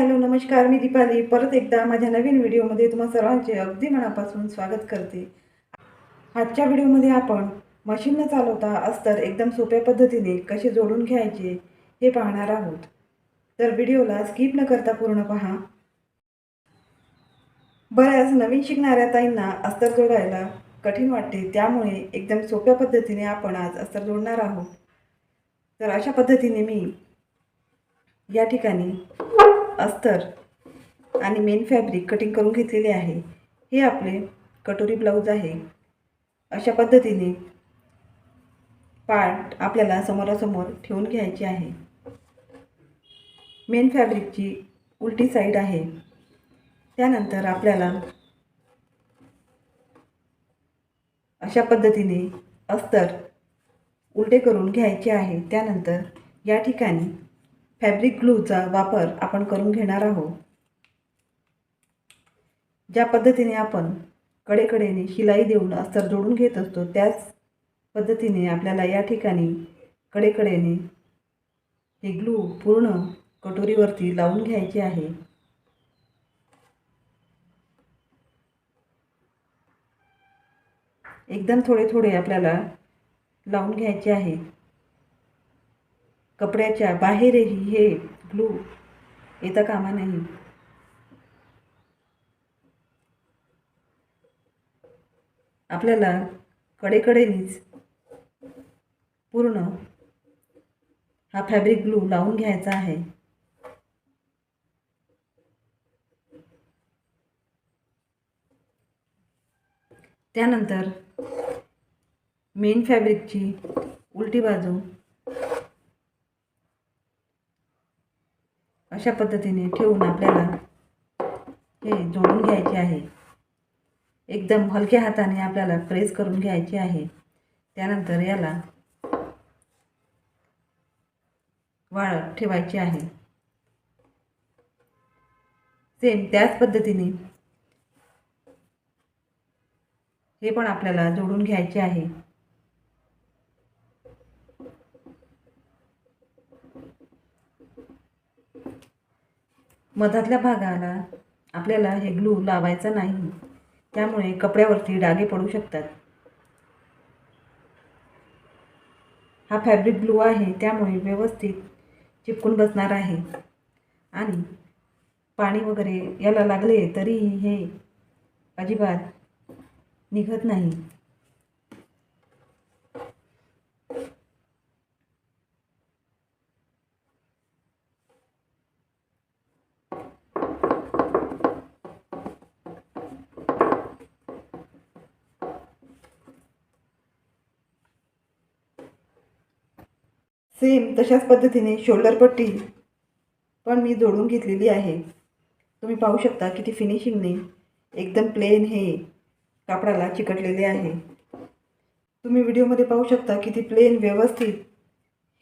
Hello नमस्कार मी दीपाली. परत एकदा माझ्या नवीन व्हिडिओमध्ये तुम्हा सर्वांचे अगदी मनापासून स्वागत करते. आजच्या व्हिडिओमध्ये आपण मशीन न चालवता अस्तर एकदम सोप्या पद्धतीने कसे जोडून घ्यायचे हे पाहणार आहोत. तर व्हिडिओला स्किप न करता पूर्ण पहा. बऱ्याच नवीन शिकणाऱ्या ताईंना अस्तर जोडायला कठीण वाटते त्यामुळे एकदम सोप्या पद्धतीने आपण आज अस्तर जोडणार आहोत. तर अशा पद्धतीने मी या ठिकाणी अस्तर आणि मेन फॅब्रिक कटिंग करून घेतलेले आहे. हे आपले कटोरी ब्लाऊज आहे. अशा पद्धतीने पार्ट आपल्याला समोरासमोर ठेवून घ्यायचे आहे. मेन फॅब्रिकची उलटी साईड आहे. त्यानंतर आपल्याला अशा पद्धतीने अस्तर उलटे करून घ्यायचे आहे. त्यानंतर या ठिकाणी फॅब्रिक ग्लूचा वापर आपण करून घेणार आहोत. ज्या पद्धतीने आपण कडेकडेने शिलाई देऊन अस्तर जोडून घेत असतो त्याच पद्धतीने आपल्याला या ठिकाणी कडेकडेने हे ग्लू पूर्ण कटोरीवरती लावून घ्यायचे आहे. एकदम थोडे थोडे आपल्याला लावून घ्यायचे आहे. कपड्याच्या बाहेरही हे ग्लू येता कामा नाही आपल्याला कडेकडेनीच पूर्ण हा फॅब्रिक ग्लू लावून घ्यायचा आहे. त्यानंतर मेन फॅब्रिकची उलटी बाजू अशा पद्धतीने ठेवून आपल्याला हे जोडून घ्यायचे आहे. एकदम हलक्या हाताने आपल्याला प्रेस करून घ्यायचे आहे. त्यानंतर याला वाळत ठेवायचे आहे. सेम त्याच पद्धतीने हे पण आपल्याला जोडून घ्यायचे आहे. मधातल्या भागाला आपल्याला हे ग्लू लावायचा नाही. त्यामुळे कपड्यावरती डागे पडू शकतात. हा फॅब्रिक ग्लू आहे त्यामुळे व्यवस्थित चिपकून बसणार आहे. आणि पाणी वगैरे याला लागले तरीही हे अजिबात निघत नाही. सेम तशाच पद्धतीने शोल्डर पट्टी पण मी जोडून घेतलेली आहे. तुम्ही पाहू शकता किती फिनिशिंगने एकदम प्लेन हे कापडाला चिकटलेले आहे. तुम्ही व्हिडिओमध्ये पाहू शकता किती प्लेन व्यवस्थित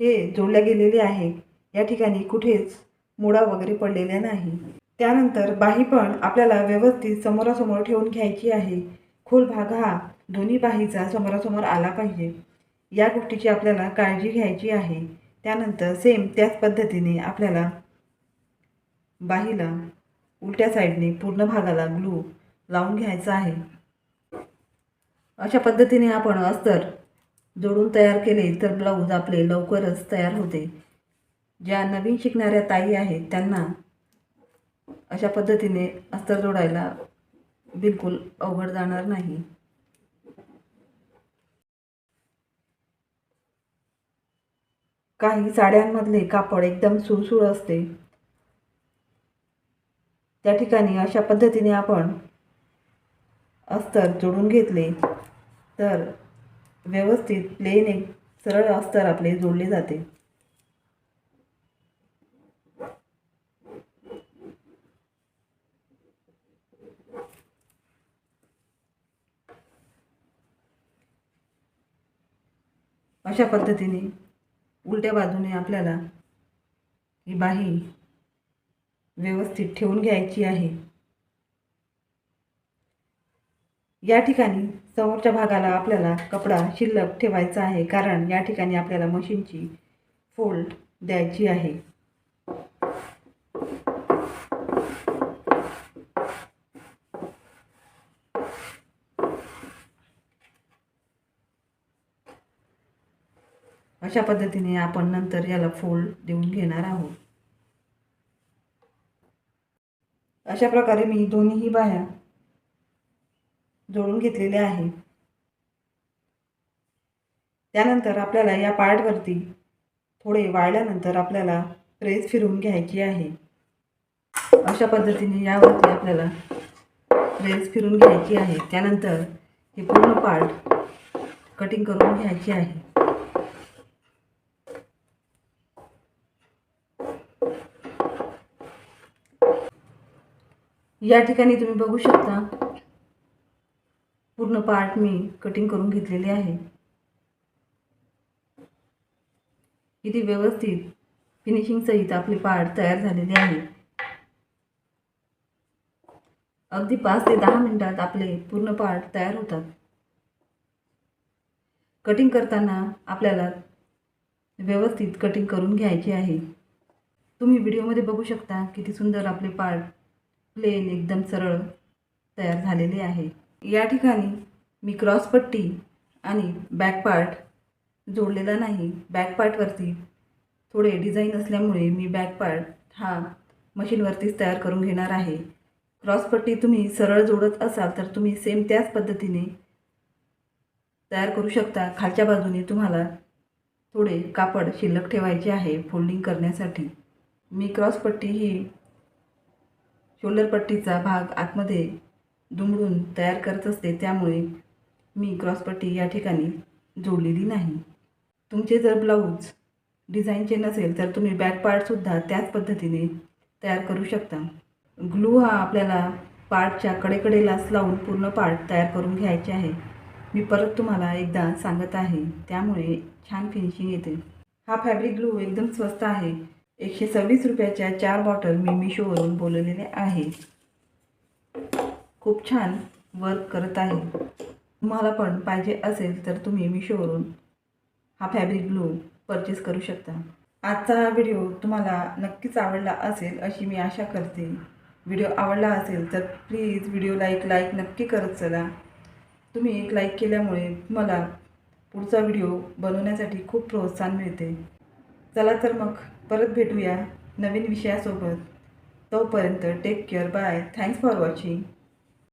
हे जोडल्या गेलेले आहे. या ठिकाणी कुठेच मुडा वगैरे पडलेल्या नाही. त्यानंतर बाही पण आपल्याला व्यवस्थित समोरासमोर ठेवून घ्यायची आहे. खोल भाग हा दोन्ही बाहीचा समोरासमोर आला पाहिजे. या गोष्टीची आपल्याला काळजी घ्यायची आहे. त्यानंतर सेम त्याच पद्धतीने आपल्याला बाहीला उलट्या साईडने पूर्ण भागाला ग्लू लावून घ्यायचा आहे. अशा पद्धतीने आपण अस्तर जोडून तयार केले तर ब्लाऊज आपले लवकरच तयार होते. ज्या नवीन शिकणाऱ्या ताई आहेत त्यांना अशा पद्धतीने अस्तर जोडायला बिलकुल अवघड जाणार नाही. काही साड्यांमधले कापड एकदम सुळसुळ असते. त्या ठिकाणी अशा पद्धतीने आपण अस्तर जोडून घेतले तर व्यवस्थित प्लेन एक सरळ अस्तर आपले जोडले जाते. अशा पद्धतीने उलट्या बाजूने आपल्याला ही बाही व्यवस्थित ठेवून घ्यायची आहे. या ठिकाणी समोरच्या भागाला आपल्याला कपडा शिल्लक ठेवायचा आहे कारण या ठिकाणी आपल्याला मशीनची फोल्ड द्यायची आहे. अशा पद्धतीने आपण नंतर याला फोल्ड देऊन घेणार आहोत. अशा प्रकारे मी दोन्हीही बाह्या जोडून घेतलेल्या आहे त्यानंतर आपल्याला या पार्टवरती थोडे वाळल्यानंतर आपल्याला प्रेस फिरवून घ्यायची आहे. अशा पद्धतीने यावरती आपल्याला प्रेस फिरून घ्यायची आहे. त्यानंतर हे पूर्ण पार्ट कटिंग करून घ्यायची आहे. या ठिकाणी तुम्ही बघू शकता. पूर्ण पार्ट मी कटिंग करून घेतलेले आहे. किती व्यवस्थित फिनिशिंग सहित आपले पार्ट तयार झालेले आहे. अगदी पाच ते दहा मिनिटात आपले पूर्ण पार्ट तयार होतात. कटिंग करताना आपल्याला व्यवस्थित कटिंग करून घ्यायची आहे. तुम्ही व्हिडिओमध्ये बघू शकता किती सुंदर आपले पार्ट प्लेन एकदम सरळ तयार झालेले आहे. या ठिकाणी मी क्रॉस पट्टी आणि बॅकपार्ट जोडलेला नाही. बॅकपार्टवरती थोडे डिझाईन असल्यामुळे मी बॅकपार्ट हा मशीनवरतीच तयार करून घेणार आहे. क्रॉसपट्टी तुम्ही सरळ जोडत असाल तर तुम्ही सेम त्याच पद्धतीने तयार करू शकता. खालच्या बाजूने तुम्हाला थोडे कापड शिल्लक ठेवायचे आहे फोल्डिंग करण्यासाठी. मी क्रॉसपट्टी ही शोल्डर पट्टीचा भाग आतमध्ये दुमडून तयार करत असते त्यामुळे मी क्रॉसपट्टी या ठिकाणी जोडलेली नाही. तुमचे जर ब्लाऊज डिझाईनचे नसेल तर तुम्ही बॅक पार्टसुद्धा त्याच पद्धतीने तयार करू शकता. ग्लू हा आपल्याला पार्टच्या कडेकडेलाच लावून पूर्ण पार्ट तयार करून घ्यायचे आहे. मी परत तुम्हाला एकदा सांगत आहे त्यामुळे छान फिनिशिंग येते. हा फॅब्रिक ग्लू एकदम स्वस्त आहे. एकशे सव्वीस रुपयाच्या चार बॉटल मी मिशोवरून बोलवलेले आहे. खूप छान वर्क करत आहे. तुम्हाला पण पाहिजे असेल तर तुम्ही मिशोवरून हा फॅब्रिक ग्लू परचेस करू शकता. आजचा हा व्हिडिओ तुम्हाला नक्कीच आवडला असेल अशी मी आशा करते. व्हिडिओ आवडला असेल तर प्लीज व्हिडिओला एक लाईक नक्की करत चला. तुम्ही एक लाईक केल्यामुळे मला पुढचा व्हिडिओ बनवण्यासाठी खूप प्रोत्साहन मिळते. चला तर मग. परत भेटूया नवीन विषयासोबत. तोपर्यंत take care bye thanks for watching